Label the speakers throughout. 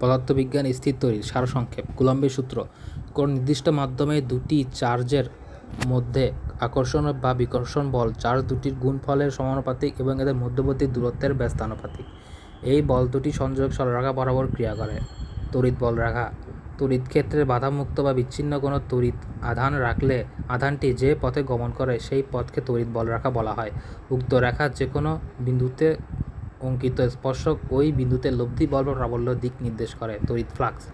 Speaker 1: পদার্থবিজ্ঞান স্থির তৈরির সারসংক্ষেপ, কুলম্বের সূত্র। কোন নির্দিষ্ট মাধ্যমে দুটি চার্জের মধ্যে আকর্ষণ বা বিকর্ষণ বল, চার্জ দুটির গুণফলের সমানুপাতিক এবং এদের মধ্যবর্তী দূরত্বের ব্যস্তানুপাতিক। এই বল দুটি সংযোগ সরলরেখা বরাবর ক্রিয়া করে। তড়িৎ বল রেখা, তড়িৎ ক্ষেত্রে বাধামুক্ত বা বিচ্ছিন্ন কোনো তড়িৎ আধান রাখলে আধানটি যে পথে গমন করে, সেই পথকে তড়িৎ বল রেখা বলা হয়। উক্ত রেখা যে কোনো বিন্দুতে অঙ্কিত স্পর্শক ওই বিন্দুতে লব্ধি বল বা প্রাবল্য দিক নির্দেশ করে, তড়িৎ ফ্লাক্স।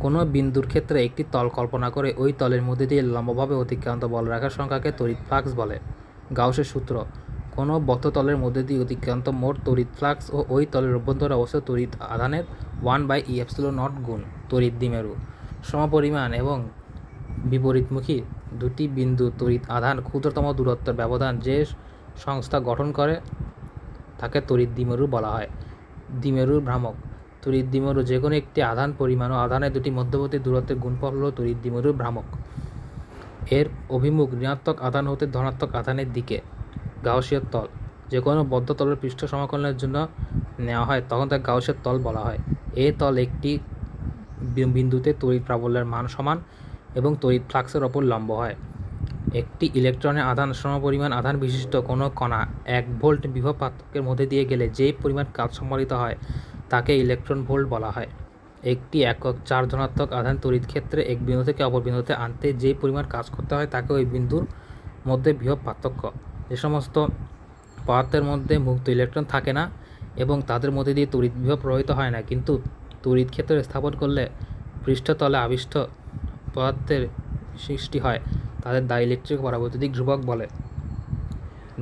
Speaker 1: কোনো বিন্দুর ক্ষেত্রে একটি তল কল্পনা করে ওই তলের মধ্যে দিয়ে লম্বভাবে অতিক্রান্ত বল রেখার সংখ্যাকে তড়িৎ ফ্লাক্স বলে। গাউসের সূত্র, কোনো বদ্ধ তলের মধ্যে দিয়ে অতিক্রান্ত মোট তড়িৎ ফ্লাক্স ও ওই তলের অভ্যন্তরে অবস্থিত তড়িৎ আধানের one by E epsilon nought গুণ তড়িৎ দ্বিমেরু। সমপরিমাণ এবং বিপরীতমুখী দুটি বিন্দু তড়িৎ আধান ক্ষুদ্রতম দূরত্বের ব্যবধান যে সংস্থা গঠন করে তাকে তড়িৎ দ্বিমেরু বলা হয়। দ্বিমেরুর ভ্রামক। তড়িৎ দ্বিমেরু যে কোনো একটি আধান পরিমাণ ও আধানের দুটি মধ্যবর্তী দূরত্বের গুণফল হল তড়িৎ দ্বিমেরুর ভ্রামক। এর অভিমুখ ঋণাত্মক আধান হতে ধনাত্মক আধানের দিকে। গাউসীয় তল। যে কোনো বদ্ধ তলের পৃষ্ঠ সমাকলনের জন্য নেওয়া হয়, তখন তাকে গাউসের তল বলা হয়। এ তল একটি বিন্দুতে তড়িৎ প্রাবল্যের মান সমান এবং তড়িৎ ফ্লাক্সের ওপর লম্ব হয়। একটি ইলেকট্রনের আধান সমপরিমাণ আধান বিশিষ্ট কোনো কণা এক ভোল্ট বিভব পার্থক্যের মধ্যে দিয়ে গেলে যে পরিমাণ কাজ সম্পাদিত হয় তাকে ইলেকট্রন ভোল্ট বলা হয়। একটি একক চার ধনাত্মক আধান তড়িৎ ক্ষেত্রে এক বিন্দু থেকে অপর বিন্দুতে আনতে যে পরিমাণ কাজ করতে হয় তাকে ওই বিন্দুর মধ্যে বিভব পার্থক্য। যে সমস্ত পদার্থের মধ্যে মুক্ত ইলেকট্রন থাকে না এবং তাদের মধ্যে দিয়ে তড়িৎ বিভব প্রবাহিত হয় না। কিন্তু তড়িৎ ক্ষেত্র স্থাপন করলে পৃষ্ঠতলে আবিষ্ট পদার্থের সৃষ্টি হয়। তাদের ডাইইলেকট্রিক পরাবৈদ্যুতিক ধ্রুবক বলে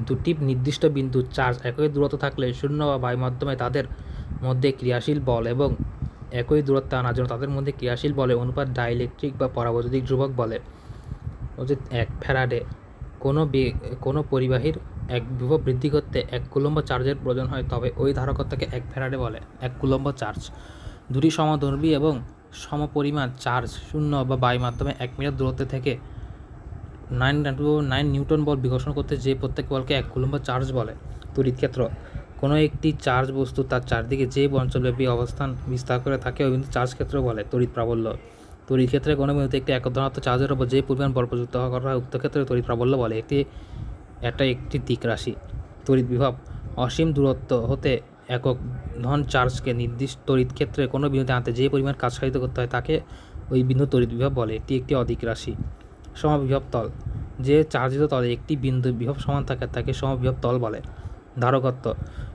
Speaker 1: দুটি নির্দিষ্ট বিন্দু চার্জ একই দূরত্ব থাকলে শূন্য বা বায়ু মাধ্যমে তাদের মধ্যে ক্রিয়াশীল বল এবং একই দূরত্বে আনার জন্য তাদের মধ্যে ক্রিয়াশীল বলে অনুপাত ডাইইলেকট্রিক বা পরাবৈদ্যুতিক ধ্রুবক বলে হচ্ছে এক ফ্যারাডে, কোনো কোনো পরিবাহীর এক বিভব বৃদ্ধি করতে এক কুলম্ব চার্জের প্রয়োজন হয়, তবে ওই ধারকত্বকে এক ফ্যারাডে বলে, এক কুলম্ব চার্জ দুটি সমধর্মী এবং সমপরিমাণ চার্জ শূন্য বা বায়ু মাধ্যমে এক মিটার দূরত্বে থেকে নাইন নাইন নিউটন বল বিকর্ষণ করতে যে প্রত্যেক বলকে এক কুলম্ব চার্জ বলে। তড়িৎ ক্ষেত্র কোনো একটি চার্জ বস্তু তার চারদিকে যে অঞ্চলব্যাপী অবস্থান বিস্তার করে থাকে ওই বিন্দু চার্জ ক্ষেত্র বলে, তড়িৎ প্রাবল্য। তড়িৎ ক্ষেত্রে কোনো বিন্দুতে একটি এক চার্জের উপর যে পরিমাণ বল প্রযুক্ত করা হয় উক্ত ক্ষেত্রে তড়িৎ প্রাবল্য বলে। একটি, এটা একটি দিক রাশি। তড়িৎ বিভব, অসীম দূরত্ব হতে একক ধন চার্জকে নির্দিষ্ট তড়িৎ ক্ষেত্রে কোনো বিন্দুতে আনতে যে পরিমাণ কাজ সাধিত করতে হয়, তাকে ওই বিন্দু তড়িৎ বিভব বলে। এটি একটি অধিক রাশি। সমবিভব তল, যে চার্জিত তলে একটি বিন্দু বিভব সমান থাকে, তাকে সমবিভব তল বলে। ধারকত্ব,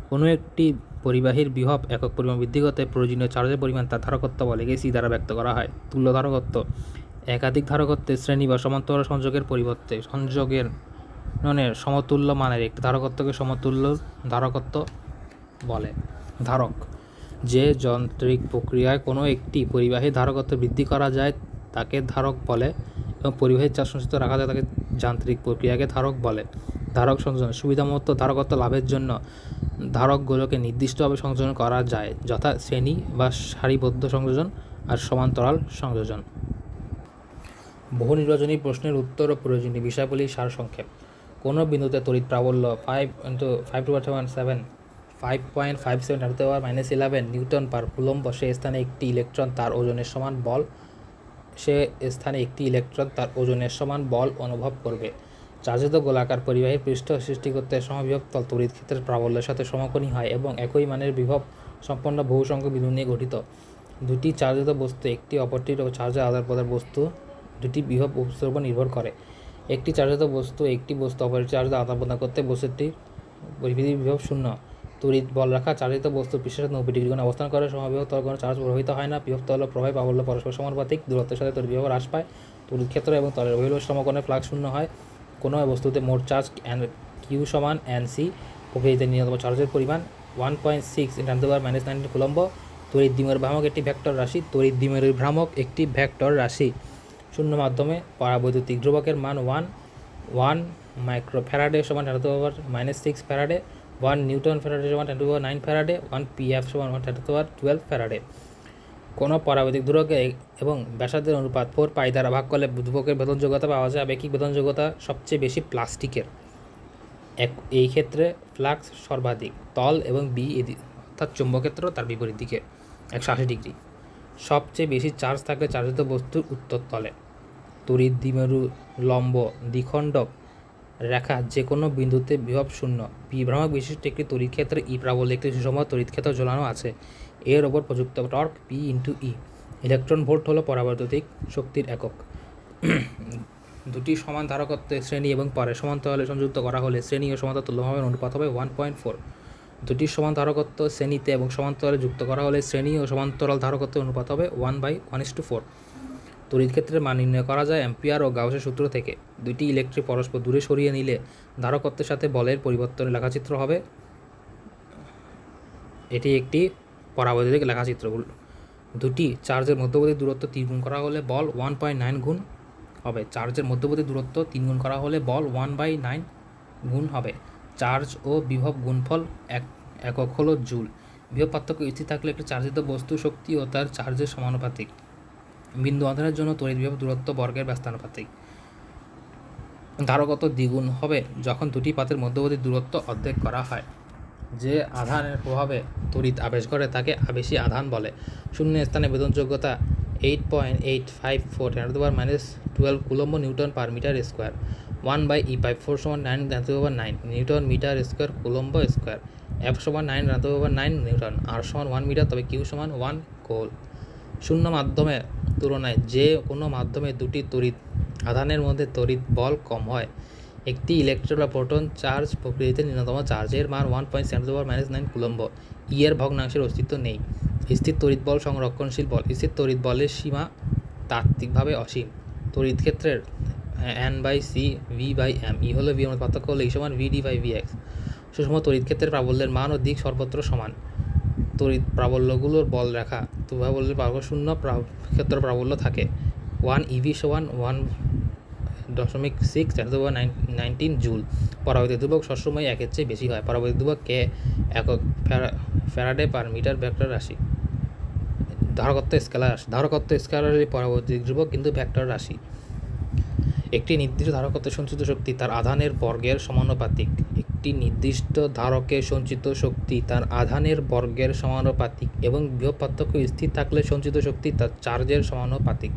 Speaker 1: কোনো একটি পরিবাহীর বিভব একক পরিমাণ বৃদ্ধি করতে প্রয়োজনীয় চার্জের পরিমাণ তার ধারকত্ব বলে এসি দ্বারা ব্যক্ত করা হয়। তুল্য ধারকত্ব, একাধিক ধারকত্বের শ্রেণি বা সমান্তরাল সংযোগের পরিবর্তে সংযোগের ননের সমতুল্য মানের একটি ধারকত্বকে সমতুল্য ধারকত্ব বলে। ধারক, যে যান্ত্রিক প্রক্রিয়ায় কোনো একটি পরিবাহী ধারকত্ব বৃদ্ধি করা যায়, তাকে ধারক বলে। এবং পরিবাহী চার্জ সঞ্চিত রাখা যায় তাকে যান্ত্রিক প্রক্রিয়াকে ধারক বলে। ধারক সংযোজন সুবিধামতো ধারকত্ব লাভের জন্য ধারকগুলোকে নির্দিষ্টভাবে সংযোজন করা যায়, যথা শ্রেণি বা সারিবদ্ধ সংযোজন আর সমান্তরাল সংযোজন। বহু নির্বাচনী প্রশ্নের উত্তর ও প্রয়োজনীয় বিষয়াবলী সারসংক্ষেপ কোনো বিন্দুতে তড়িৎ প্রাবল্য five into five two one seven five point five seven power minus eleven newton per coulomb সে স্থানে একটি ইলেকট্রন তার ওজনের সমান বল সে স্থানে একটি ইলেকট্রন তার ওজনের সমান বল অনুভব করবে। চার্জিত গোলাকার পরিবাহী পৃষ্ঠ সৃষ্টি করতে সমবিভব তল তড়িৎ ক্ষেত্রের প্রাবল্যের সাথে সমকোণী হয় এবং একই মানের বিভব সম্পন্ন বহু সংখ্যক বিন্দু নিয়ে গঠিত। দুটি চার্জিত বস্তু, একটি অপরটির চার্জের আদান প্রদান বস্তু, দুটি বিভব বস্তুর উপর নির্ভর করে। একটি চার্জিত বস্তু, একটি বস্তু অপরের চার্জে আদান প্রদান করতে বস্তুটির পরিধির বিভব শূন্য। তড়িৎ বল রাখা চার্জিত বস্তু পৃষ্ঠের নব্বই ডিগ্রি কোণে অবস্থান করে। সমবিভব তল কোনো চার্জ প্রভাবিত হয় না। বিভব তল প্রবাহ প্রাবল্য পরস্পর সমানুপাতিক। দূরত্বের সাথে তড়িৎ বিভব হ্রাস পায়। তড়িৎ ক্ষেত্র এবং তলের অভিলম্ব সমকোণে ফ্লাক্স শূন্য হয়। কোনো বস্তুতে মোট চার্জ এন কিউ সমান এন সি প্রকৃতিতে ন্যূনতম চার্জের পরিমাণ one point six into ten to minus nineteen coulomb. তড়িৎ দ্বিমেরুর ভ্রামক একটি ভেক্টর রাশি। তড়িৎ দ্বিমেরুর ভ্রামক একটি ভেক্টর রাশি। শূন্য মাধ্যমে পরাবৈদ্যুতিক ধ্রুবকের মান ওয়ান ওয়ান মাইক্রো ফ্যারাডে সমান power minus six faraday one newton faraday সমান ten to power nine faraday one P F সমান one ten to power twelve faraday কোনো পরাবৈদ্যুতিক ধ্রুবকে এবং ব্যাসার্ধের অনুপাত ফোর পাই দ্বারা ভাগ করলে ধ্রুবকের বেতনযোগ্যতা পাওয়া যায়, আপেক্ষিক বেতনযোগ্যতা সবচেয়ে বেশি প্লাস্টিকের। এক, এই ক্ষেত্রে ফ্লাক্স সর্বাধিক, তল এবং বি অর্থাৎ চুম্বক্ষেত্র তার বিপরীত দিকে, একশো আশি ডিগ্রি। সবচেয়ে বেশি চার্জ থাকলে চার্জিত বস্তুর উত্তর তলে। তড়িৎ দ্বিমেরু লম্ব দ্বিখণ্ডক রেখা যে কোনো বিন্দুতে বিভব শূন্য। বিভ্রামক বিশিষ্ট একটি তড়িৎ ক্ষেত্রে ই প্রাবল্য একটি সুষম তড়িৎ ক্ষেত্র ঝোলানো আছে। এর ওপর প্রযুক্ত torque P into E electron volt হলো পরাবৈদ্যুতিক শক্তির একক। দুটি সমান ধারকত্বের শ্রেণি এবং পরে সমান্তরালে সংযুক্ত করা হলে শ্রেণি ও সমান্তরাল তুল্যভাবে অনুপাত হবে ওয়ান পয়েন্ট ফোর দুটি সমান ধারকত্ব, শ্রেণীতে এবং সমান্তরালে যুক্ত করা হলে শ্রেণি ও সমান্তরাল ধারকত্বের অনুপাত হবে one by one is to four তড়িৎ ক্ষেত্রের মান নির্ণয় করা যায় অ্যাম্পিয়ার ও গাউসের সূত্র থেকে। দুইটি ইলেকট্রিক পরস্পর দূরে সরিয়ে নিলে ধারকত্বের সাথে বলের পরিবর্তনের লেখাচিত্র হবে। এটি একটি পরাবৈদ্যুতিক লেখাচিত্র। দুটি চার্জের মধ্যবর্তী দূরত্ব তিন গুণ করা হলে বল ওয়ান পয়েন্ট নাইন গুণ হবে। চার্জের মধ্যবর্তী দূরত্ব তিন গুণ করা হলে বল ওয়ান বাই নাইন গুণ হবে। চার্জ ও বিভব গুণফল এক একক হলো জুল। বিভব পার্থক্য স্থির থাকলে একটি চার্জিত বস্তু শক্তি ও তার চার্জের সমানুপাতিক। বিন্দু আধানের জন্য তড়িৎ বিভব দূরত্ব বর্গের ব্যস্তানুপাতিক। ধারকত দ্বিগুণ হবে যখন দুটি পাতের মধ্যবর্তী দূরত্ব অর্ধেক করা হয়। যে আধানের প্রভাবে তড়িৎ আবেশ করে তাকে আবেশী আধান বলে। শূন্য স্থানে বেদনযোগ্যতা eight point eight five four ten to minus twelve coulomb newton per metre square one by E by four সমান nine রানতে power nine newton metre square coulomb square F সমান নাইন রানতে পাওয়ার নাইন নিউটন। আর সমান one metre তবে Q সমান one coulomb. শূন্য মাধ্যমে তুলনায় যে কোনো মাধ্যমে দুটি তড়িৎ আধানের মধ্যে তড়িৎ বল কম হয়। একটি ইলেকট্রন বা প্রোটন চার্জ প্রকৃতিতে ন্যূনতম চার্জের মান one point seven over minus nine coulomb. E এর ভগ্নাংশের অস্তিত্ব নেই। স্থির তড়িৎ বল সংরক্ষণশীল বল। স্থির তড়িৎ বলের সীমা তাত্ত্বিকভাবে অসীম। তড়িৎ ক্ষেত্রের N by C V by M E হলো ভি পার্থক্য হলো এই সমান V D by V X সুষম তড়িৎ ক্ষেত্রের প্রাবল্যের মান ও দিক সর্বত্র সমান। তড়িৎ প্রাবল্যগুলোর বল রেখা। প্রাবল্যের প্রাবল্য শূন্য ক্ষেত্র প্রাবল্য থাকে। ওয়ান ইভি সমান ওয়ান দশমিক সিক্স নাইন নাইনটিন জুল। পরাবৈদ্যুতিক ধ্রুবক সবসময় একের চেয়ে বেশি হয়। পরাবৈদ্যুতিক ধ্রুবক কে? একক ফ্যারা- ফ্যারাডে পার মিটার ভেক্টর রাশি। ধারকত্ব স্কেলার রাশি ধারকত্ব স্কেলারের পরবর্তী ধ্রুবক কিন্তু ভেক্টর রাশি। একটি নির্দিষ্ট ধারকত্ব সঞ্চিত শক্তি তার আধানের বর্গের সমানুপাতিক। একটি নির্দিষ্ট ধারকে সঞ্চিত শক্তি তার আধানের বর্গের সমানুপাতিক এবং বিভব পার্থক্য স্থির থাকলে সঞ্চিত শক্তি তার চার্জের সমানুপাতিক।